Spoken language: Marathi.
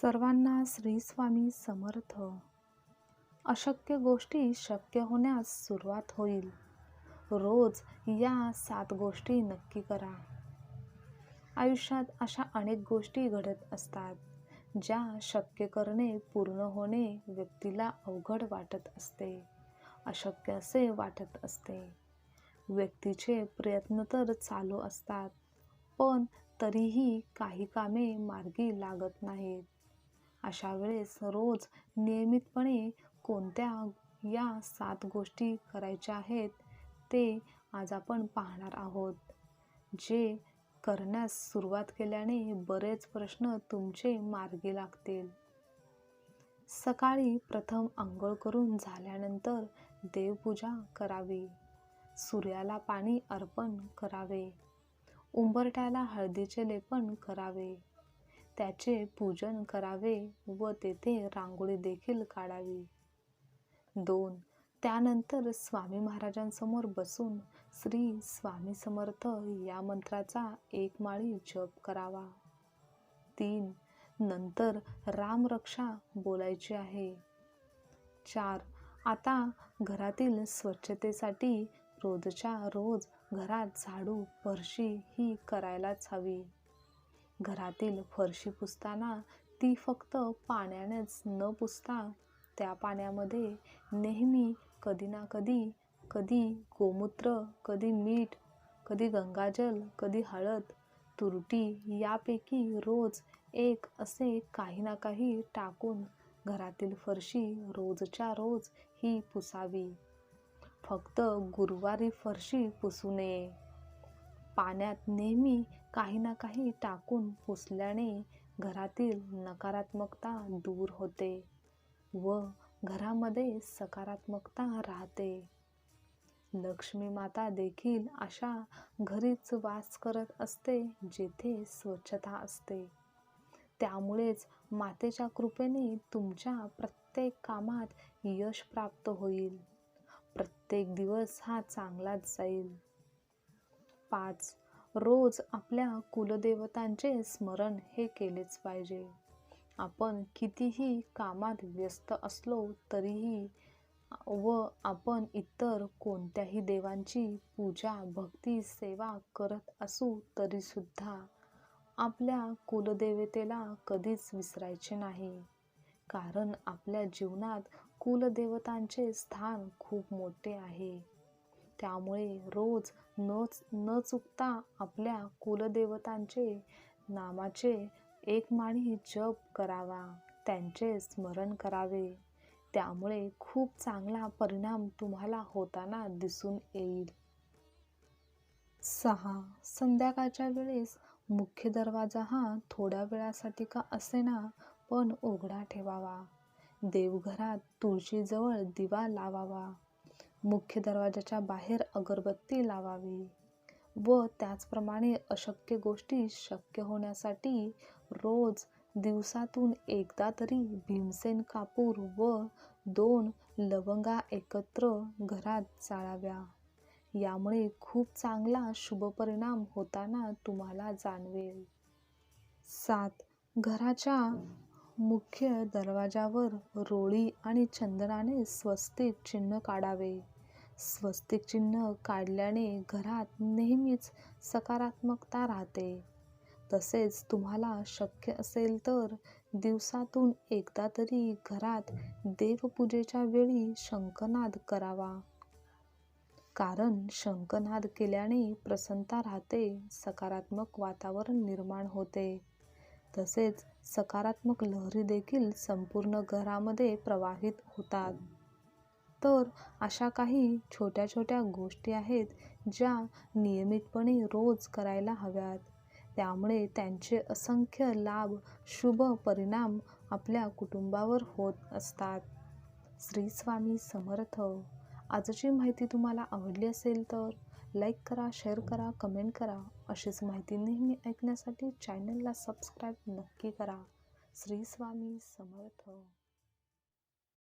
सर्वांना श्री स्वामी समर्थ. अशक्य गोष्टी शक्य होण्यास सुरुवात होईल. रोज या सात गोष्टी नक्की करा. आयुष्यात अशा अनेक गोष्टी घडत असतात ज्या शक्य करणे पूर्ण होणे व्यक्तीला अवघड वाटत असते अशक्य असे वाटत असते. व्यक्तीचे प्रयत्न तर चालू असतात पण तरीही काही कामे मार्गी लागत नाहीत. अशा वेळेस रोज नियमितपणे कोणत्या या सात गोष्टी करायच्या आहेत ते आज आपण पाहणार आहोत. जे करण्यास सुरुवात केल्याने बरेच प्रश्न तुमचे मार्गी लागतील. सकाळी प्रथम आंघोळ करून झाल्यानंतर देवपूजा करावी. सूर्याला पाणी अर्पण करावे. उंबरट्याला हळदीचे लेपन करावे. त्याचे पूजन करावे व तेथे रांगोळी देखील काढावी. दोन त्यानंतर स्वामी महाराजांसमोर बसून श्री स्वामी समर्थ या मंत्राचा एक माळी जप करावा. तीन नंतर रामरक्षा बोलायची आहे. चार आता घरातील स्वच्छतेसाठी रोजच्या रोज घरात झाडू फरशी ही करायलाच हवी. घरातील फरशी पुसताना ती फक्त पाण्यानेच न पुसता त्या पाण्यामध्ये नेहमी कधी ना कधी कधी गोमूत्र कधी मीठ कधी गंगाजल कधी हळद तुरटी यापैकी रोज एक असे काही ना काही टाकून घरातील फरशी रोजच्या रोज ही पुसावी. फक्त गुरुवारी फरशी पुसू नये. पाण्यात नेहमी काही ना काही टाकून पुसल्याने घरातील नकारात्मकता दूर होते व घरामध्ये सकारात्मकता राहते. लक्ष्मी माता देखील अशा घरीच वास करत असते जेथे स्वच्छता असते. त्यामुळेच मातेच्या कृपेने तुमच्या प्रत्येक कामात यश प्राप्त होईल. प्रत्येक दिवस हा चांगलाच जाईल. पाच. रोज आपल्या कुलदेवतांचे स्मरण हे केलेच पाहिजे. आपण कितीही कामात व्यस्त असलो तरीही व आपण इतर कोणत्याही देवांची पूजा भक्ती सेवा करत असू तरीसुद्धा आपल्या कुलदेवतेला कधीच विसरायचे नाही. कारण आपल्या जीवनात कुलदेवतांचे स्थान खूप मोठे आहे. त्यामुळे रोज न न चुकता आपल्या कुलदेवतांचे नामाचे एक माणी जप करावा त्यांचे स्मरण करावे. त्यामुळे खूप चांगला परिणाम तुम्हाला होताना दिसून येईल. सहा. संध्याकाळच्या वेळेस मुख्य दरवाजा हा थोड्या वेळासाठी का असेना पण उघडा ठेवावा. देवघरात तुळशीजवळ दिवा लावावा. मुख्य दरवाजाच्या बाहेर अगरबत्ती लावावी व त्याचप्रमाणे अशक्य गोष्टी शक्य होण्यासाठी रोज दिवसातून एकदा तरी भीमसेन कापूर व दोन लवंगा एकत्र घरात जाळाव्या. यामुळे खूप चांगला शुभपरिणाम होताना तुम्हाला जाणवेल. सात. घराच्या मुख्य दरवाजावर रोळी आणि चंदनाने स्वस्तिक चिन्ह काढावे. स्वस्तिक चिन्ह काढल्याने घरात नेहमीच सकारात्मकता राहते. तसेच तुम्हाला शक्य असेल तर दिवसातून एकदा तरी घरात देवपूजेच्या वेळी शंखनाद करावा. कारण शंखनाद केल्याने प्रसन्नता राहते सकारात्मक वातावरण निर्माण होते. तसेच सकारात्मक लहरी देखील संपूर्ण घरामध्ये प्रवाहित होतात. तर अशा काही छोट्या छोट्या गोष्टी आहेत ज्या नियमितपणे रोज करायला हव्यात. त्यामुळे त्यांचे असंख्य लाभ शुभ परिणाम आपल्या कुटुंबावर होत असतात. श्री स्वामी समर्थ. आजची माहिती तुम्हाला आवडली असेल तर लाईक करा शेअर करा कमेंट करा. अशीच माहिती नेहमी ऐकण्यासाठी चॅनलला सबस्क्राईब नक्की करा. श्री स्वामी समर्थ.